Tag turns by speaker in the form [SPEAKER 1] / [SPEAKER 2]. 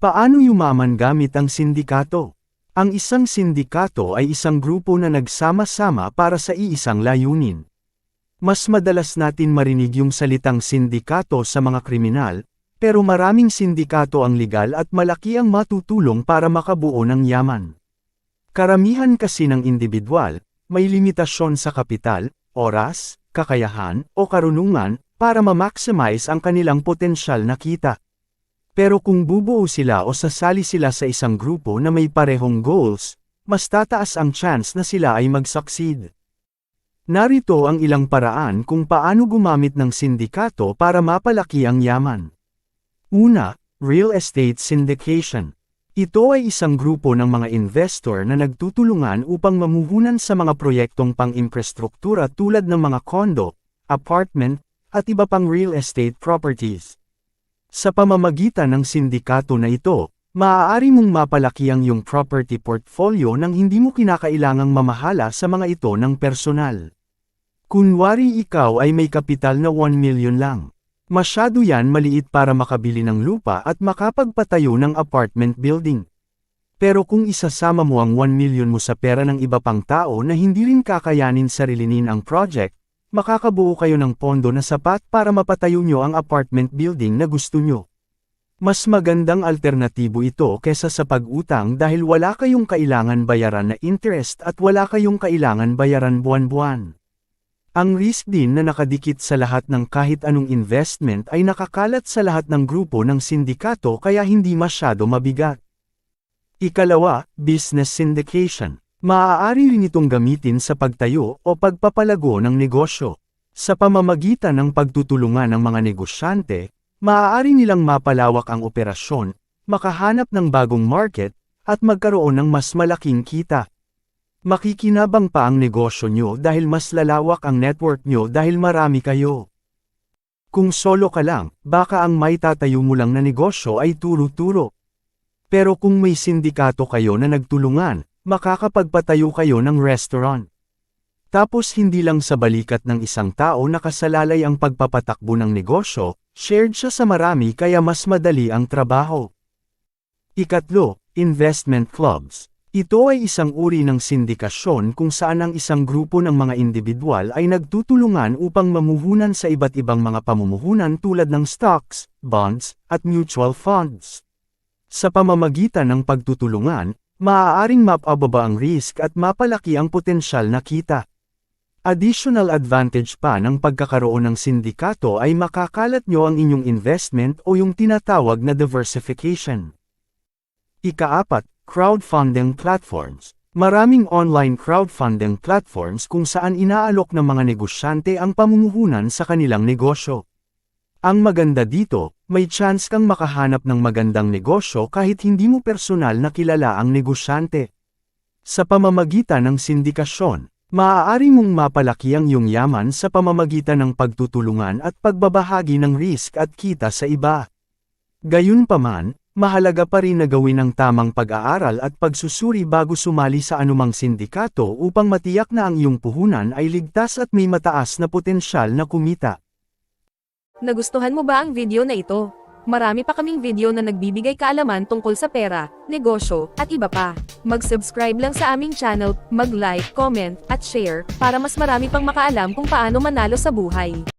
[SPEAKER 1] Paano yumaman gamit ang sindikato? Ang isang sindikato ay isang grupo na nagsama-sama para sa iisang layunin. Mas madalas natin marinig yung salitang sindikato sa mga kriminal, pero maraming sindikato ang legal at malaki ang matutulong para makabuo ng yaman. Karamihan kasi ng individual, may limitasyon sa kapital, oras, kakayahan, o karunungan, para ma-maximize ang kanilang potensyal na kita. Pero kung bubuo sila o sasali sila sa isang grupo na may parehong goals, mas tataas ang chance na sila ay mag-succeed. Narito ang ilang paraan kung paano gumamit ng sindikato para mapalaki ang yaman. Una, real estate syndication. Ito ay isang grupo ng mga investor na nagtutulungan upang mamuhunan sa mga proyektong pang-imprestruktura tulad ng mga kondo, apartment, at iba pang real estate properties. Sa pamamagitan ng sindikato na ito, maaari mong mapalaki ang iyong property portfolio nang hindi mo kinakailangang mamahala sa mga ito ng personal. Kunwari ikaw ay may kapital na 1 million lang. Masyado yan maliit para makabili ng lupa at makapagpatayo ng apartment building. Pero kung isasama mo ang 1 million mo sa pera ng iba pang tao na hindi rin kakayanin sarilinin ang project, makakabuo kayo ng pondo na sapat para mapatayo nyo ang apartment building na gusto nyo. Mas magandang alternatibo ito kesa sa pag-utang dahil wala kayong kailangan bayaran na interest at wala kayong kailangan bayaran buwan-buwan. Ang risk din na nakadikit sa lahat ng kahit anong investment ay nakakalat sa lahat ng grupo ng sindikato kaya hindi masyado mabigat. Ikalawa, business syndication. Maaari rin itong gamitin sa pagtayo o pagpapalago ng negosyo. Sa pamamagitan ng pagtutulungan ng mga negosyante, maaari nilang mapalawak ang operasyon, makahanap ng bagong market, at magkaroon ng mas malaking kita. Makikinabang pa ang negosyo nyo dahil mas lalawak ang network nyo dahil marami kayo. Kung solo ka lang, baka ang may tatayo mo lang na negosyo ay turo-turo. Pero kung may sindikato kayo na nagtulungan, makakapagpatayo kayo ng restaurant. Tapos hindi lang sa balikat ng isang tao nakasalalay ang pagpapatakbo ng negosyo, shared siya sa marami kaya mas madali ang trabaho. Ikatlo, investment clubs. Ito ay isang uri ng sindikasyon kung saan ang isang grupo ng mga individual ay nagtutulungan upang mamuhunan sa iba't ibang mga pamumuhunan tulad ng stocks, bonds, at mutual funds. Sa pamamagitan ng pagtutulungan, maaaring mapababa ang risk at mapalaki ang potensyal na kita. Additional advantage pa ng pagkakaroon ng sindikato ay makakalat nyo ang inyong investment o yung tinatawag na diversification. Ikaapat, crowdfunding platforms. Maraming online crowdfunding platforms kung saan inaalok ng mga negosyante ang pamumuhunan sa kanilang negosyo. Ang maganda dito, may chance kang makahanap ng magandang negosyo kahit hindi mo personal na kilala ang negosyante. Sa pamamagitan ng sindikasyon, maaari mong mapalaki ang iyong yaman sa pamamagitan ng pagtutulungan at pagbabahagi ng risk at kita sa iba. Gayunpaman, mahalaga pa rin na gawin ang tamang pag-aaral at pagsusuri bago sumali sa anumang sindikato upang matiyak na ang iyong puhunan ay ligtas at may mataas na potensyal na kumita.
[SPEAKER 2] Nagustuhan mo ba ang video na ito? Marami pa kaming video na nagbibigay kaalaman tungkol sa pera, negosyo, at iba pa. Mag-subscribe lang sa aming channel, mag-like, comment, at share, para mas marami pang makaalam kung paano manalo sa buhay.